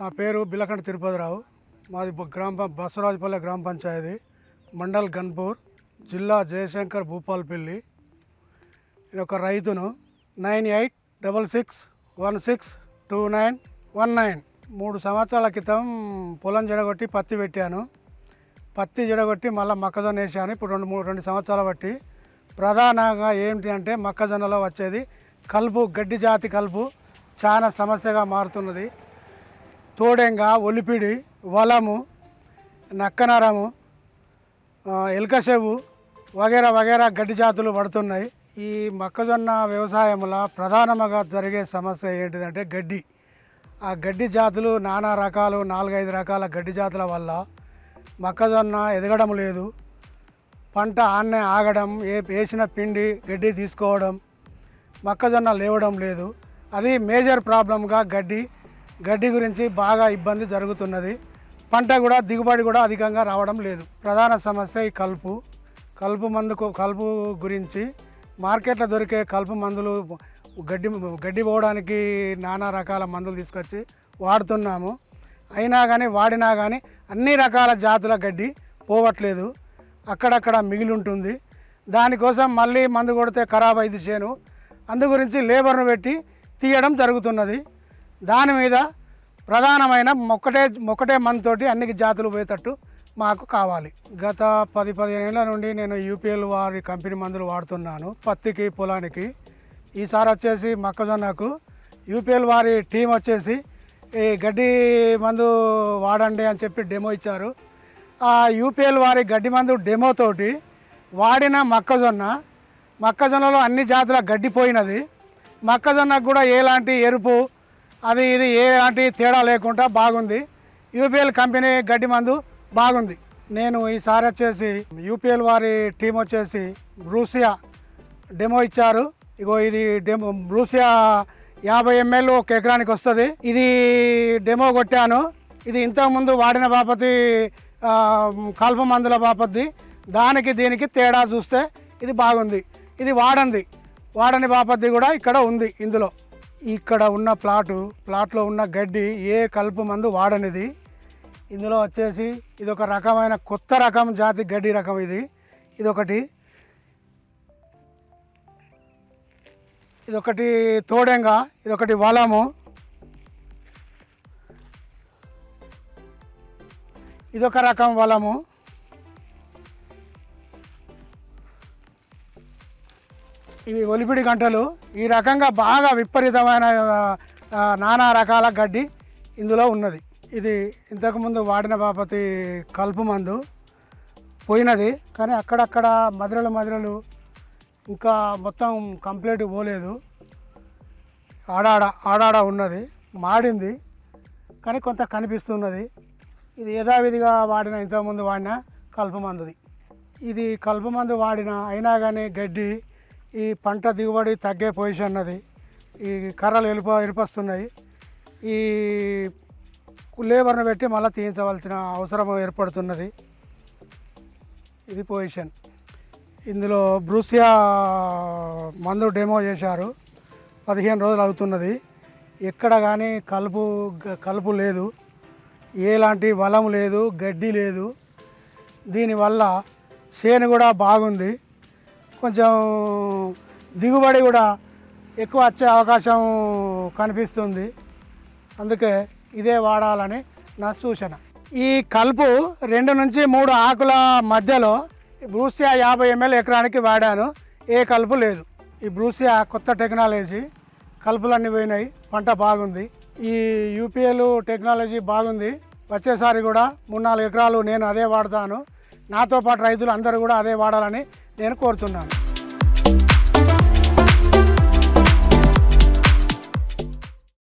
నా పేరు బిలకండ తిరుపతిరావు. మాది గ్రామ పం- గ్రామ పంచాయతీ. మండల్ గన్పూర్ జిల్లా జయశంకర్ భూపాల్పల్లి. నేను ఒక రైతును nine eight double six one six two nine one nine. మూడు సంవత్సరాల క్రితం పొలం జడగొట్టి పత్తి పెట్టాను. పత్తి జడగొట్టి మళ్ళీ మొక్కజొన్న వేసాను. ఇప్పుడు రెండు మూడు రెండు సంవత్సరాల బట్టి ప్రధానంగా ఏంటి అంటే మొక్కజొన్నలో వచ్చేది కలుపు గడ్డి జాతి కలుపు. చాలా సమస్యగా మారుతున్నది. తోడెంగ ఒలిపిడి వలము నక్కనరము ఆ, ఎలుకచెవు వగేరా వగేరా గడ్డి జాతులు పడుతున్నాయి. ఈ మొక్కజొన్న వ్యవసాయంలో ప్రధానంగా జరిగే సమస్య ఏంటిదంటే గడ్డి. ఆ గడ్డి జాతులు నానా రకాలు నాలుగైదు రకాల గడ్డి జాతుల వల్ల మొక్కజొన్న ఎదగడం లేదు. పంట ఆన్నే ఆగడం ఏ వేసిన పిండి గడ్డి తీసుకోవడం మొక్కజొన్న లేవడం లేదు. అది మేజర్ ప్రాబ్లంగా గడ్డి గడ్డి గురించి బాగా ఇబ్బంది జరుగుతున్నది. పంట కూడా దిగుబడి కూడా అధికంగా రావడం లేదు. ప్రధాన సమస్య ఈ కలుపు. కలుపు మందుకు కలుపు గురించి మార్కెట్లో దొరికే కలుపు మందులు గడ్డి గడ్డి పోవడానికి నానా రకాల మందులు తీసుకొచ్చి వాడుతున్నాము. అయినా కానీ వాడినా కానీ అన్ని రకాల జాతుల గడ్డి పోవట్లేదు. అక్కడక్కడ మిగిలి ఉంటుంది దానికోసం మళ్ళీ మందు కొడితే ఖరాబ్ అయింది చేను. అందు గురించి లేబర్ను పెట్టి తీయడం జరుగుతున్నది. దాని మీద ప్రధానమైన మొక్కటే మొక్కటే మందుతోటి అన్ని జాతులు పోయేటట్టు మాకు కావాలి. గత పది పదిహేను ఏళ్ళ నుండి నేను యూపీఎల్ వారి కంపెనీ మందులు వాడుతున్నాను పత్తికి పొలానికి. ఈసారి వచ్చేసి మొక్కజొన్నకు యూపీఎల్ వారి టీం వచ్చేసి ఈ గడ్డి మందు వాడండి అని చెప్పి డెమో ఇచ్చారు. ఆ యూపీఎల్ వారి గడ్డి మందు డెమోతోటి వాడిన మొక్కజొన్న మొక్కజొన్నలో అన్ని జాతుల గడ్డి పోయినది. మొక్కజొన్నకు కూడా ఎలాంటి ఎరుపు అది ఇది ఎలాంటి తేడా లేకుండా బాగుంది. యూపీఎల్ కంపెనీ గడ్డి మందు బాగుంది. నేను ఈసారి వచ్చేసి యూపీఎల్ వారి టీం వచ్చేసి బ్రూసియా డెమో ఇచ్చారు. ఇగో ఇది డెమో బ్రూసియా యాభై ఎంఎల్ ఒక ఎకరానికి వస్తుంది. ఇది డెమో కొట్టాను. ఇది ఇంతకుముందు వాడిన బాపతి కల్ప మందుల బాపతి. దానికి దీనికి తేడా చూస్తే ఇది బాగుంది. ఇది వాడంది. వాడని బాపతి కూడా ఇక్కడ ఉంది ఇందులో. ఇక్కడ ఉన్న ప్లాటు ప్లాట్లో ఉన్న గడ్డి ఏ కలుపు మందు వాడనిది. ఇందులో వచ్చేసి ఇది ఒక రకమైన కొత్త రకం జాతి గడ్డి రకం ఇది. ఇదొకటి. ఇదొకటి తోడెంగా ఇదొకటి వలము. ఇదొక రకం వలము. ఇవి ఒలిపిడి గంటలు. ఈ రకంగా బాగా విపరీతమైన నానా రకాల గడ్డి ఇందులో ఉన్నది. ఇది ఇంతకుముందు వాడిన బాపతి కలుపు మందు పోయినది. కానీ అక్కడక్కడ మధురలు మధురలు ఇంకా మొత్తం కంప్లీట్ పోలేదు. ఆడాడ ఆడాడ ఉన్నది. మాడింది. కానీ కొంత కనిపిస్తున్నది. ఇది యథావిధిగా వాడిన ఇంతకుముందు వాడిన కలుపు మందుది. ఇది కలుపు మందు వాడిన అయినా కానీ గడ్డి ఈ పంట దిగుబడి తగ్గే పొజిషన్ ఉన్నది ఈ కర్రలు ఎలుప ఎరిపొస్తున్నాయి ఈ లేబర్ను పెట్టి మళ్ళీ తీయించవలసిన అవసరం ఏర్పడుతున్నది. ఇది పొజిషన్ ఇందులో బ్రూసియా మందు డెమో చేశారు. పదిహేను రోజులు అవుతున్నది. ఎక్కడ కానీ కలుపు కలుపు లేదు. ఎలాంటి వలం లేదు గడ్డి లేదు. దీనివల్ల చేను కూడా బాగుంది. కొంచెం దిగుబడి కూడా ఎక్కువ వచ్చే అవకాశం కనిపిస్తుంది. అందుకే ఇదే వాడాలని నా సూచన. ఈ కలుపు రెండు నుంచి మూడు ఆకుల మధ్యలో బ్రూసియా యాభై ఎంఎల్ ఎకరానికి వాడాను. ఏ కలుపు లేదు. ఈ బ్రూసియా కొత్త టెక్నాలజీ కలుపులన్నీ పోయినాయి. పంట బాగుంది. ఈ యూపీఎల్ టెక్నాలజీ బాగుంది. వచ్చేసారి కూడా మూడు నాలుగు ఎకరాలు నేను అదే వాడతాను. నాతో పాటు రైతులు అందరూ కూడా అదే వాడాలని నేను కోరుతున్నాను.